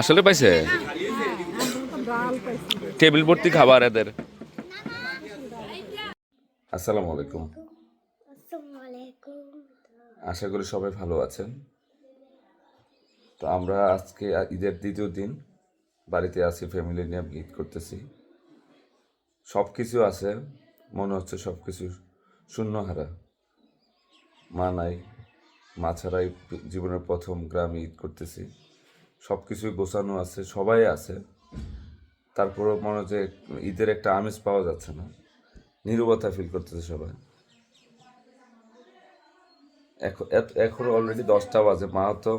আসলে পাইছে? টেবিল ভর্তি খাবার এদের। আসসালামু আলাইকুম। আশা করি সবাই ভালো আছেন। তো আমরা আজকে ঈদের দ্বিতীয় দিন, বাড়িতে আছি ফ্যামিলি নিয়ে ঈদ করতেছি। সব কিছু আছে, মনে হচ্ছে সব কিছু শূন্য হারা মা নাই মা ছাড়াই জীবনের প্রথম গ্রামে ঈদ করতেছি। সব কিছুই গোছানো আছে, সবাই আছে। তারপরেও মনে হচ্ছে ঈদের একটা আমেজ পাওয়া যাচ্ছে না। নীরবতা ফিল করতেছে সবাই। এখন অলরেডি দশটা বাজে। মা তো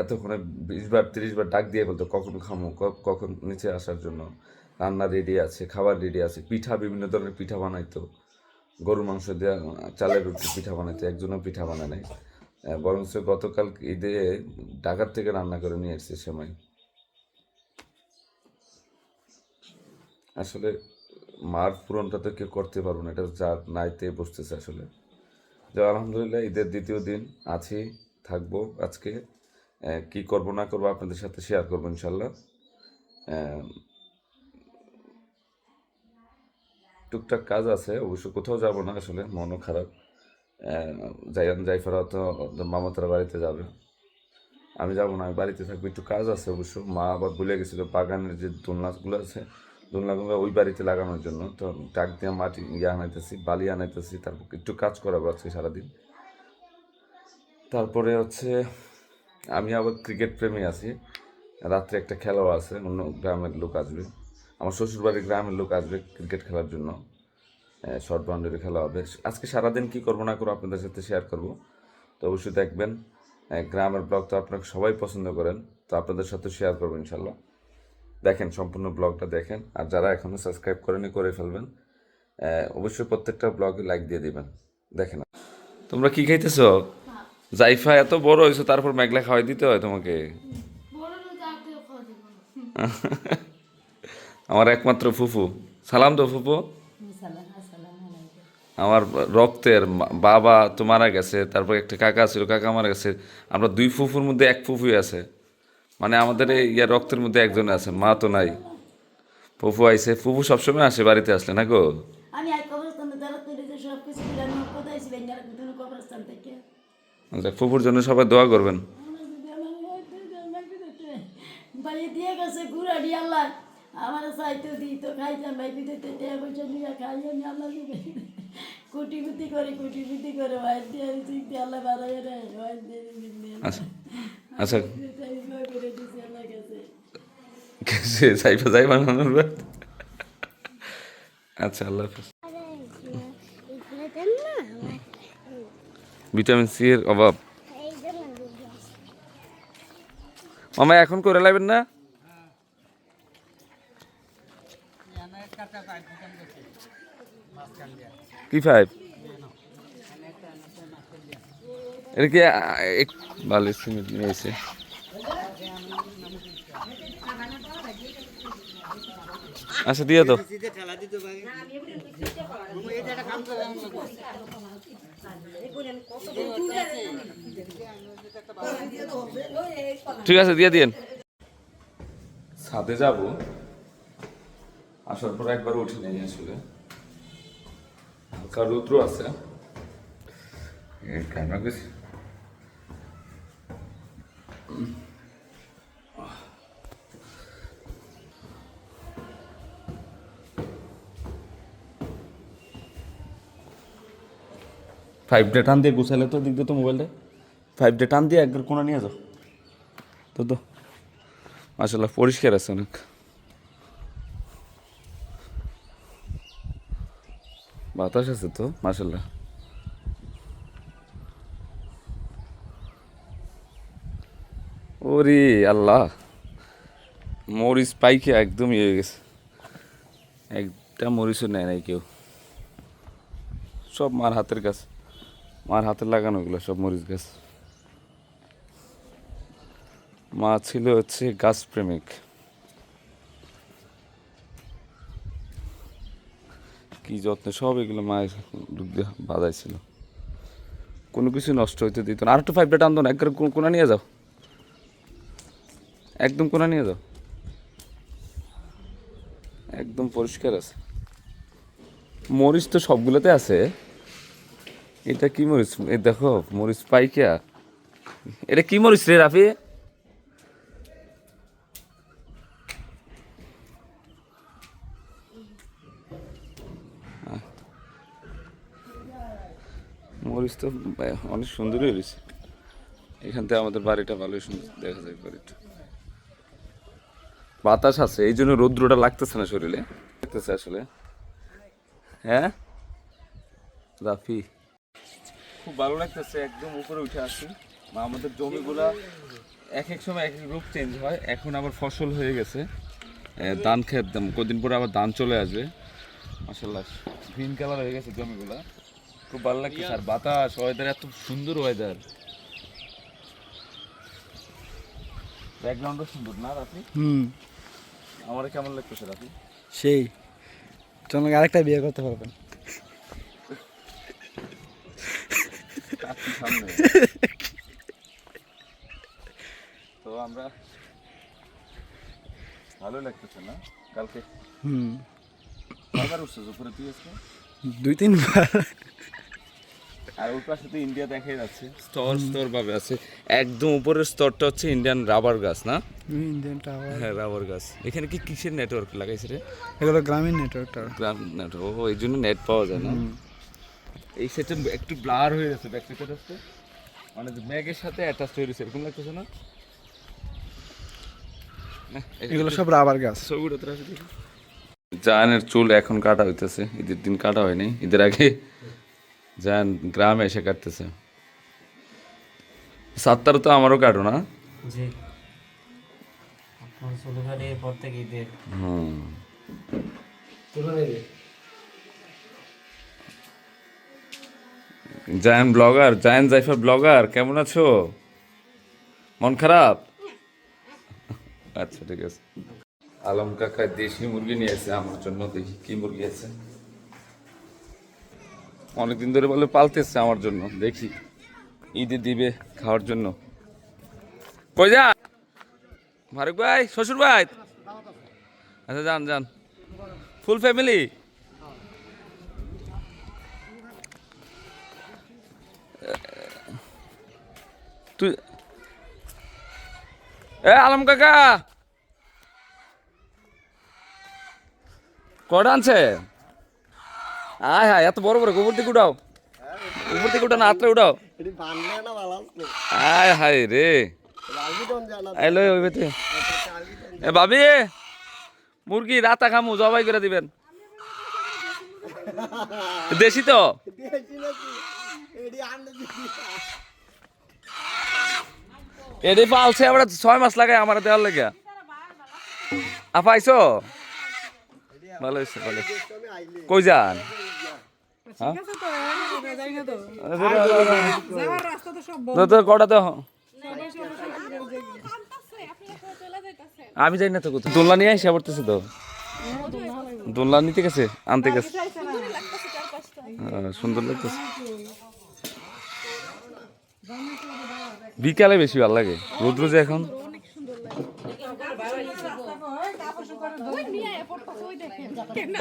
এতক্ষণে বিশ বার তিরিশ বার ডাক দিয়ে বলতো, কখন খামো? কখন নিচে আসার জন্য? রান্না রেডি আছে, খাবার রেডি আছে, পিঠা বিভিন্ন ধরনের পিঠা বানাইতো। গরুর মাংস দিয়ে, চালের রুটি, পিঠা বানাইতো, একজনও পিঠা বানায় নাই। বরঞ্চ গতকাল ঈদে ঢাকার থেকে রান্না করে নিয়ে এসেছে সেমাই আসলে মার পূরণটা তো কেউ করতে পারব না, এটা যার নাইতে বসতেছে আসলে। যে আলহামদুলিল্লাহ, ঈদের দ্বিতীয় দিন আছি, থাকব আজকে। কি করব না করব আপনাদের সাথে শেয়ার করব ইনশাল্লাহ। টুকটাক কাজ আছে, অবশ্য কোথাও যাব না আসলে, মনও খারাপ। জাইয়ান জাইফারা তো মামাতারা বাড়িতে যাবে। আমি যাব না, আমি বাড়িতে থাকব, একটু কাজ আছে অবশ্য। মা আবার ভুলে গেছিল, বাগানের যে দোলনাগুলো আছে, দোলনাগুলো ওই বাড়িতে লাগানোর জন্য। তো টাক দিয়ে মাটি ইয়ে আনাইতেছি, বালি আনাইতেছি, তারপর একটু কাজ করাবো আজকে সারাদিন। তারপরে হচ্ছে, আমি আবার ক্রিকেট প্রেমী আছি। রাত্রে একটা খেলাও আছে, অন্য গ্রামের লোক আসবে। আমার শ্বশুরবাড়ির গ্রামের লোক আসবে ক্রিকেট খেলার জন্য। শর্ট বাউন্ডারি খেলা হবে। আজকে সারাদিন কি করব না করব আপনাদের সাথে শেয়ার করব। তো অবশ্যই দেখবেন গ্রামের ব্লগ তো আপনারা সবাই পছন্দ করেন তো আপনাদের সাথে শেয়ার করব ইনশাল্লাহ। দেখেন সম্পূর্ণ ব্লগটা দেখেন আর যারা এখনও সাবস্ক্রাইব করেনি করে ফেলবেন। অবশ্যই প্রত্যেকটা ব্লগে লাইক দিয়ে দিবেন। দেখেন। তোমরা কি খাইতেছ? জাইফা এত বড় হয়েছো তারপর মেঘলা খাওয়াই দিতে হয় তোমাকে? আমার একমাত্র ফুফু। সালাম তো ফুফু। আমার রক্তের বাবা তো মারা গেছে তারপর একটা কাকা ছিল কাকা মারা গেছে। আমরা দুই ফুফুর মধ্যে এক ফুফুই আছে। মানে আমাদের এই ইয়ার রক্তের মধ্যে একজন আছে মা তো নাই। ফুফু আইছে ফুফু সবসময় আসে বাড়িতে আসলে না গো? আচ্ছা, ফুফুর জন্য সবাই দোয়া করবেন বাড়ি দিয়ে গেছে ঘুরাডি আল্লাহ আমার চাইতে দিত খাইতাম ভাই বিদেতে টেয়া পয়সা নিয়ে খাই আমি আল্লাহ দিবে। কুটি কুটি করে কুটি কুটি করে ভাই দিয়ে চিনতে আল্লাহ বাড়াই রে ভাই দিয়ে আচ্ছা আচ্ছা। কাছে। সাইফা যাই বানানোর। আচ্ছা আল্লাহ হাফেজ আরে এগুলো দেন না আমার ভিটামিন সি এর অভাব। মামা এখন করে লাইবেন না? কি ফাইভ এটা কি এক বালি সিমেন্ট নিয়েছে আচ্ছা দিয়ে তো ঠিক আছে, দিয়ে দিন ছাদে যাব। আসার পর একবার উঠে নেই আসলে। হালকা রৌদ্র আছে। গেছি ফাইভটা টান দিয়ে গুছাইলে তো দিক তো মোবাইলটা ফাইভটা টান দিয়ে একবার কোনা নিয়ে যাও। তো তো। মাসাল্লাহ পরিষ্কার আছে অনেক। বাতাস আছে তো মাসাল্লাহ ওরে আল্লাহ, মরিচ পাইকে একদম ইয়ে হয়ে গেছে। একটা মরিচও নেয় নাই কেউ। সব মার হাতের গাছ, মার হাতের লাগানো ওগুলো সব মরিচ গাছ। মা ছিল হচ্ছে গাছ প্রেমিক। কি যত্ন সব এগুলো মায়ের ডুব দিয়ে বাজাইছিল কোনো কিছু নষ্ট হইতে দিত না। আর একটু পাইপটা টান না, একবার কোনা নিয়ে যাও। একদম কোনা নিয়ে যাও। একদম পরিষ্কার আছে। মরিচ তো সবগুলোতে আছে। এটা কি মরিচ? এই দেখো, মরিচ পাইকা। এটা কি মরিচ রে রাফি? মরিচ তো অনেক সুন্দরই হয়েছে। এখান থেকে আমাদের বাড়িটা ভালোই সুন্দর দেখা যায় বাড়িটা। বাতাস আছে, এই জন্য রৌদ্রটা লাগতেছে না শরীরে। লাগতেছে আসলে। হ্যাঁ? রাফি। খুব ভালো লাগতেছে, একদম উপরে উঠে আসি। আমাদের জমিগুলা এক এক সময় এক এক রূপ চেঞ্জ হয়। এখন আবার ফসল হয়ে গেছে। ধান খেত, কদিন পরে আবার ধান চলে আসবে। মাসাল্লাহ গ্রিন কালার হয়ে গেছে জমিগুলা। খুব ভালো লাগছে আর বাতাস ওয়েদার এত সুন্দর ওয়েদার ব্যাকগ্রাউন্ডও সুন্দর না রাফি? হুম। আমার কেমন লাগতেছে রাফি? সেই। তোমাকে আরেকটা বিয়ে করতে পারবেন। তো আমরা ভালো লাগতেছে না? কালকে হুম। কয়বার উঠছিস উপরে তুই আজকে? দুই তিনবার। আর ওর পাশে তো ইন্ডিয়া দেখাই যাচ্ছে। স্তর স্তর ভাবে আছে। একদম উপরের স্তরটা হচ্ছে ইন্ডিয়ান রাবার গাছ না? ইন্ডিয়ান টাওয়ার হ্যাঁ রাবার গাছ। এখানে কি কিসের নেটওয়ার্ক লাগাইছে রে? এগুলো গ্রামীণ নেটওয়ার্কটা গ্রাম নেটওয়ার্ক ও এই জন্য নেট পাওয়া যায় না। এই সেটটা একটু ব্লার হয়ে গেছে ব্যাক সাইডে আসতে মানে যে মেঘের সাথে অ্যাটাচ হয়ে গেছে এরকম লাগতেছে না? না, এগুলো সব রাবার গাছ। তোরা দেখি। জায়ানের চুল এখন কাটা হইতেছে। ঈদের দিন কাটা হয়নি। ঈদের আগে জায়ান গ্রামে এসে কাটতেছে। সাতটার তো আমারও কাটো না। জায়ান ব্লগার জায়ান জাইফার ব্লগার কেমন আছো? মন খারাপ? আচ্ছা ঠিক আছে। আলম কাকা দেশি মুরগি নিয়ে এসে আমার জন্য দেখি কি মুরগি আছে। অনেকদিন ধরে বলে পালতেছে আমার জন্য, দেখি। ঈদে দিবে খাওয়ার জন্য। কই যা? ভাই, শ্বশুর ভাই? আচ্ছা যান যান। Full family? তুই এ, আলম কাকা! কটা আনছে? আয় হায়, এত বড় বড় গোবর দিকে উঠাও। উপর দিকে উঠাও না আত্রে উঠাও। আয় হায় রে। এলো ওই বেতে। এ ভাবি মুরগি রাতা খামু, জবাই করে দিবেন। দেশি তো? এডি পালছে আবার ছয় মাস লাগে আমার দেওয়ার লেগে। আপাইছো ভালো হয়েছে ভালো কই যান? তো তো। কটা তো আমি যাই না তো কোথাও। দোলনা নিয়ে আসে পড়তেছে তো? দোলনা নিতে গেছে আনতে গেছে। সুন্দর লাগতেছে। বিকালে বেশি ভালো লাগে রোদ্র যে এখন।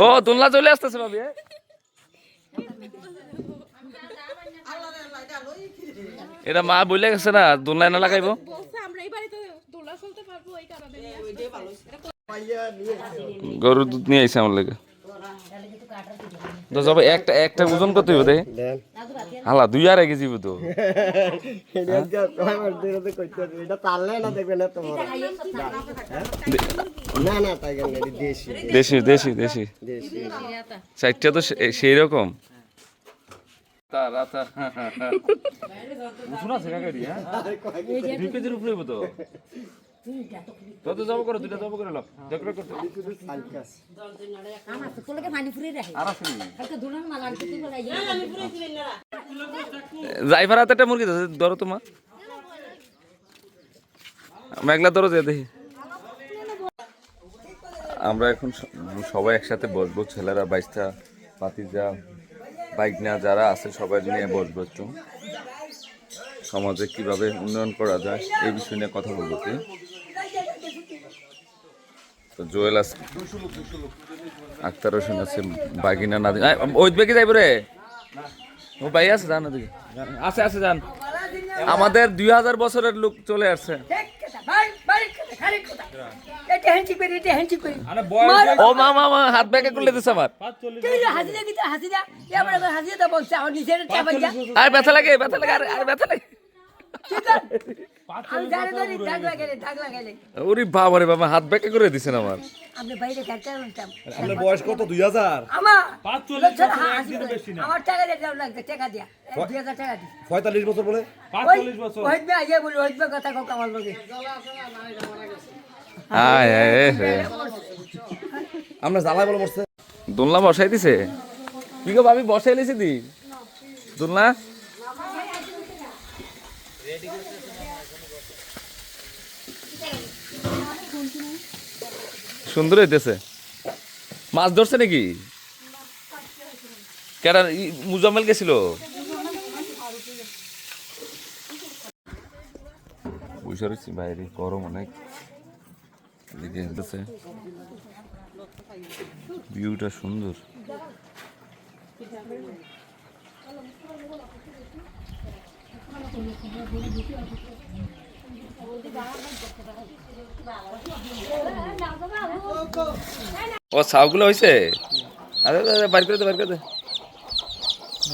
ও দোলনা চলে আসতেছে ভাবি। এটা মা বলে গেছে না দোলনা না লাগাইবো। গরুর দুধ নিয়ে আইসে আমার লেগে। তো যাবে একটা একটা ওজন কত হইব দেখে হালা দুই আর কেজি হইব তো। দেশি। দেশি দেশি চারটা তো সেই রকম উঠুন আছে কাকারি হ্যাঁ? উপরে তো। তো যাব করো দুইটা যাব করে লাভ করতে আর আছে নি? ড্রাইভার হাতে একটা মুরগি আছে ধরো তোমার মেঘলা ধরো যে দেখি। আমরা এখন সবাই একসাথে বসবো ছেলেরা বাইশটা পাতিজা বাইক না যারা আছে সবাই নিয়ে বসবো একটু। সমাজে কীভাবে উন্নয়ন করা যায় এই বিষয় নিয়ে কথা বলব কি? তো জোয়েল আছে আক্তার হোসেন আছে বাগিনা আয়, ওই দিকে যাইব রে। ও ভাই আছে জান ওদিকে। আছে আছে জান আমাদের দুই হাজার বছরের লোক চলে আসছে। ও মা হাত ব্যাগে করলে দিছে আমার। আর ব্যথা লাগে ব্যথা লাগে আর ব্যথা লাগে। ওরে বাবা রে বাবা হাত ব্যাগে করে দিছেন আমার। আপনার বয়স কত? দুই হাজার? আমার টাকা দিয়ে দাও লাগবে টাকা দিয়া। দুই হাজার টাকা দি পঁয়তাল্লিশ বছর বলে? হইবে আইয়ে বলি হইবে কথা কোক আমার লগে আয় আয় আমরা জ্বালায় বলে মরছে দোলনা বসাই দিছে। কি গো ভাবি বসাই লিছি দি? দোলনা? সুন্দর হইতেছে। মাছ ধরছে নাকি? কেডা ই- মুজাম্মেল গেছিল? রয়েছি বাইরে, গরম অনেক। ভিউটা সুন্দর। ও সাউগুলো হয়েছে আরে আরে, আরে, বাইর করে দে বাইর করে দে।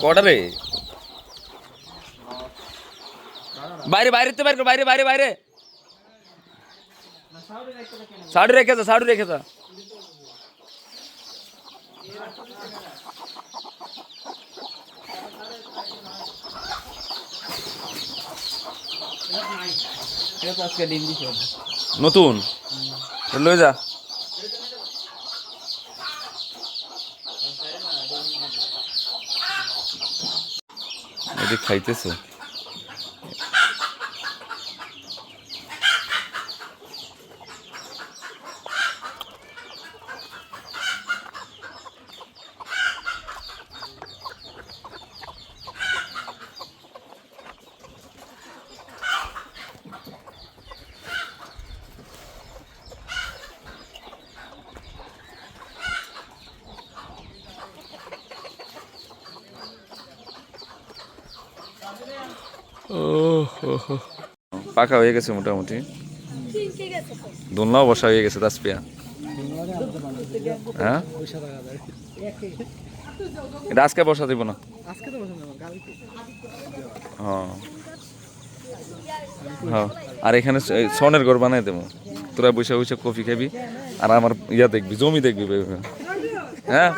কটা রে? বাইরে বাইরে তো বাইরে কর, বাইরে বাইরে বাইরে। সাড়ু রেখে যা সাড়ু নতুন? লয়ে যা। খাইতেছে। পাকা হয়ে গেছে মোটামুটি। দোলনাও বসা হয়ে গেছে তাসপিয়া হ্যাঁ? এটা আজকে বসা দিব না? হ্যাঁ। হ্যাঁ। আর এখানে সনের ঘর বানাই দেবো। তোরা বসে বসে কফি খাবি, আর আমার ইয়া দেখবি, জমি দেখবি হ্যাঁ?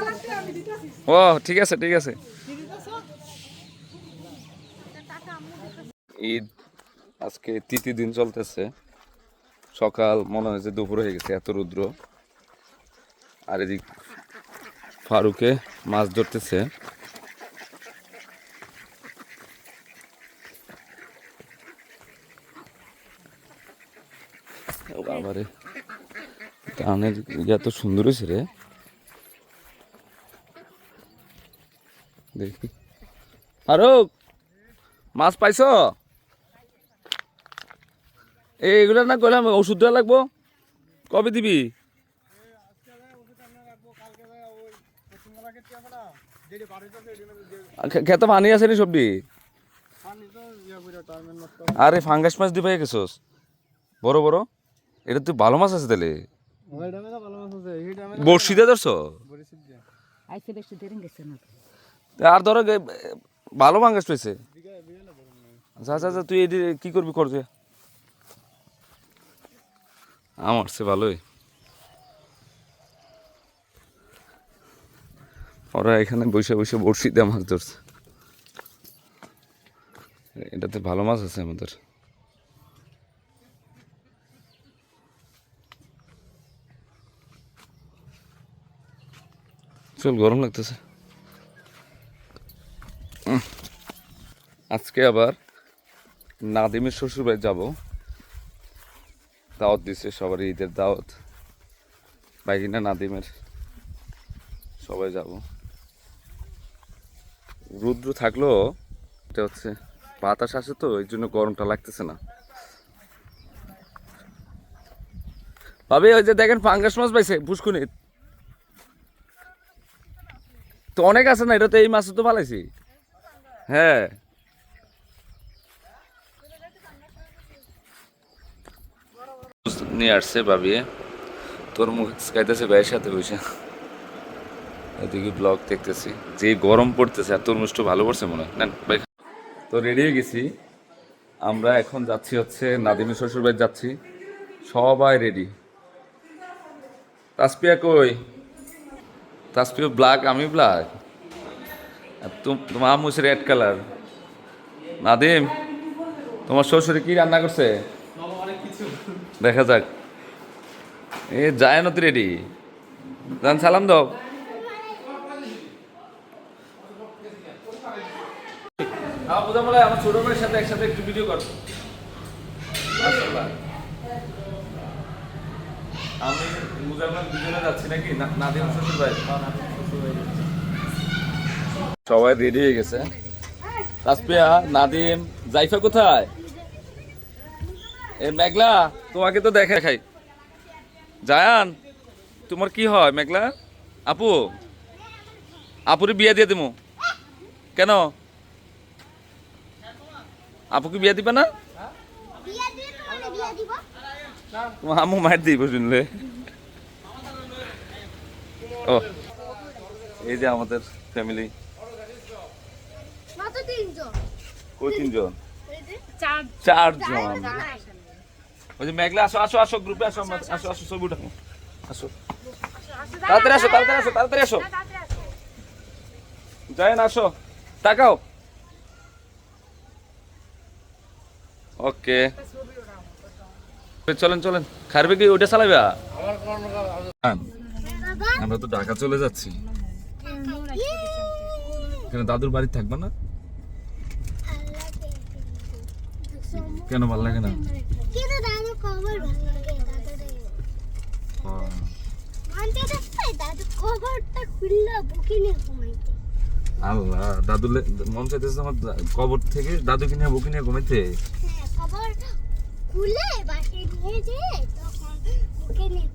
ও, ঠিক আছে ঠিক আছে। ঈদ, আজকে তৃতীয় দিন চলতেছে। সকাল মনে হয় যে দুপুর হয়ে গেছে, এত রুদ্র। আর এদিক ফারুকে মাছ ধরতেছে। কানের ইয়া তো সুন্দর হয়েছে রে। দেখি। ফারুক, মাছ পাইছো? এইগুলা না করলাম ওষুধ দেওয়া লাগবো। কবে দিবি? খেতে পানি আছে নি সবজি? আরে ফাঙ্গাস মাছ দিবে গেছোস। বড় বড়? এটা তুই ভালো মাছ আছে তাহলে। বড়শি দিয়ে ধরছো? আর ধরো ভালো ফাঙ্গাস পেয়েছে। আচ্ছা আচ্ছা, তুই এটি কি করবি করছে আমার সে ভালোই। ওরা এখানে বসে বসে বড়শি দিয়ে মাছ ধরছে। এটাতে ভালো মাছ আছে আমাদের। চল, গরম লাগতেছে। আজকে আবার নাদিমের শ্বশুর বাড়ি যাব। দাওয়াত দিছে, সবার ঈদের দাওয়াত। বাইকিনা নাদিমের। সবাই যাব। রুদ্র থাকলেও এটা হচ্ছে বাতাস আসে তো, এই জন্য গরমটা লাগতেছে না। ভাবি, ওই যে দেখেন পাঙ্গাস মাছ পাইছে, পুষ্কুনি। তো অনেক আছে না, এটা তো এই মাছ তো পালাইছি হ্যাঁ। নিয়ে আসছে তোর মুখ খাইতেছে ভাইয়ের সাথে বসে। এদিকে ব্লগ দেখতেছি। যে গরম পড়তেছে আর তোর তরমুজটা ভালো পড়ছে মনে হয়। না ভাই তো রেডি হয়ে গেছি। আমরা এখন যাচ্ছি হচ্ছে নাদিমের শ্বশুর বাড়ি যাচ্ছি। সবাই রেডি তাসপিয়া কই? তাসপিয়া ব্ল্যাক আমি ব্ল্যাক তোমার হচ্ছে রেড কালার নাদিম, তোমার শ্বশুরে কি রান্না করছে? দেখা যাক। এ যায় নতি রেডি। জান সালাম দাও। হ্যাঁ বুঝা বলে আমার ছোট ভাইয়ের সাথে একসাথে একটু ভিডিও কর। আমি মুজাম্মেল দুজনে যাচ্ছি নাকি? নাদিম শ্বশুর ভাই। সবাই রেডি হয়ে গেছে। তাসপিয়া নাদিম জাইফা কোথায়? এ মেঘলা তোমাকে তো দেখা খাই জায়ান তোমার কি হয় মেঘলা? আপু আপুরে বিয়ে দিয়ে দেবো কেন? আপুকে বিয়ে দিবে না? তোমার আম্মু মার দিব শুনলে। ও এই যে আমাদের ফ্যামিলি কই তিনজন? চার চারজন। ওই যে মেঘলা আসো আসো আসো গ্রুপে আসো আসো আসো ছবি উঠাবো। আসো। তাড়াতাড়ি আসো তাড়াতাড়ি আসো তাড়াতাড়ি আসো। যাই না আসো। তাকাও। ওকে। চলেন চলেন। খারবে কি? ওটা চালাবে আমরা তো ঢাকা চলে যাচ্ছি। কেন দাদুর বাড়ি থাকবে না? কেন ভালো লাগে না কিন্তু দাদু কবর ভালো লাগে দাদুরে ও, মানতে দেখতে দাদু কবরটা খুললো বুকে নিয়ে ঘুমাইতে। আল্লাহ দাদু মন চাইতেছে আমার কবর থেকে দাদুকে নিয়ে বুকে নিয়ে ঘুমাইতে। হ্যাঁ কবর খুলে বাসে নিয়ে যেয়ে তখন বুকে নিয়ে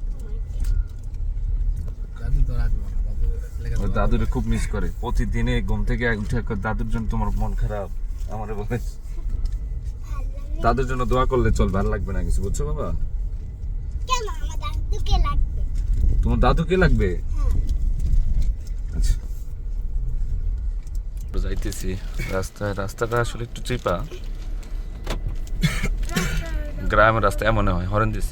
দাদুরে খুব মিস করে। প্রতিদিনে ঘুম থেকে উঠে দাদুর জন্য তোমার মন খারাপ। আমারে বলে। দাদুর জন্য দোয়া করলে চল ভালো লাগবে না কিছু বুঝছ বাবা? কেন আমার দাদুকে লাগবে? তোমার দাদু কে লাগবে? আচ্ছা। যাইতেছি। রাস্তায় রাস্তাটা আসলে একটু চিপা। গ্রামের রাস্তা এমন হয় হরেন দিস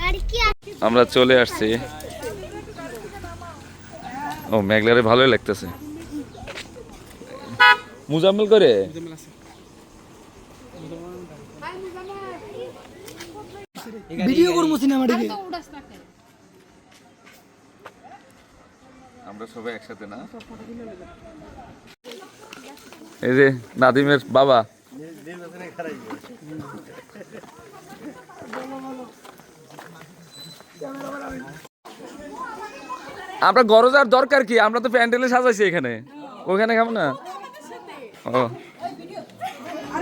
গাড়ি কি আছে আমরা চলে আসছি। ও মেঘলারে ভালোই লাগতেছে। মুজাম্মেল করে ভিডিও করব সিনেমাটিকে আমরা সবাই একসাথে না? এই যে নাদিমের বাবা। আমরা গরজার দরকার কি? আমরা তো প্যান্ডেলে সাজাইছি এখানে। ওখানে খাব না? ও।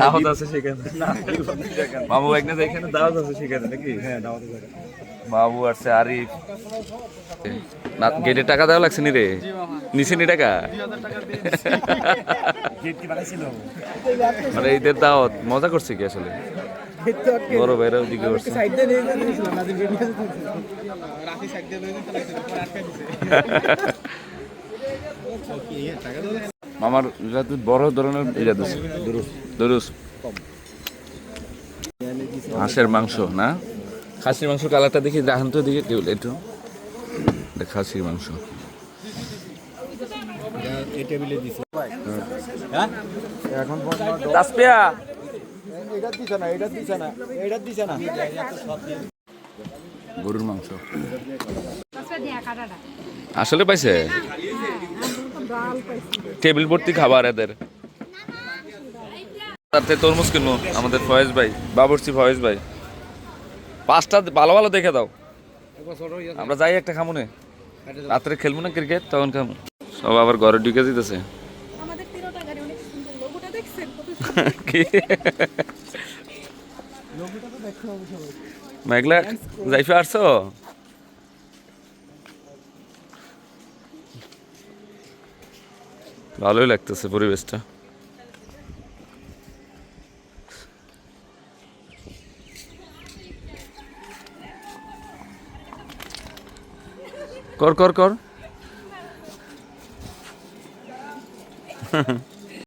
দাওয়াত আছে সেখানে। বাবু একনে এখানে দাওয়াত আছে সেখানে নাকি? হ্যাঁ দাওয়াত বাবু আসছে আরিফ। না গেটে টাকা দেওয়া লাগছে নি রে? নিচে নি টাকা? মানে ঈদের দাওয়াত মজা করছে কি আসলে? বড় ভাইরা ওদিকে করছে সাইড মামার যাতে বড় ধরনের ইয়া দিছে দরুস। হাঁসের মাংস না? খাসির মাংস কালারটা দেখি দেখান তো দিকে কেউ একটু খাসির মাংস। এই টেবিলে দিছে তাসপিয়া এটা দিছে না এটা দিছে না এটা দিছে না গরুর মাংস আসলে পাইছে? টেবিল ভর্তি খাবার এদের। তাতে তরমুজ কিনবো আমাদের ফয়েজ ভাই বাবরচি ফয়েজ ভাই। পাঁচটা ভালো ভালো দেখে দাও। আমরা যাই একটা খামুনে রাত্রে খেলব না ক্রিকেট তখন খামু। সব আবার ঘরে ঢুকে দিতেছে মেঘলা যাইফে আসছো? ভালোই লাগতেছে পরিবেশটা। কর কর কর।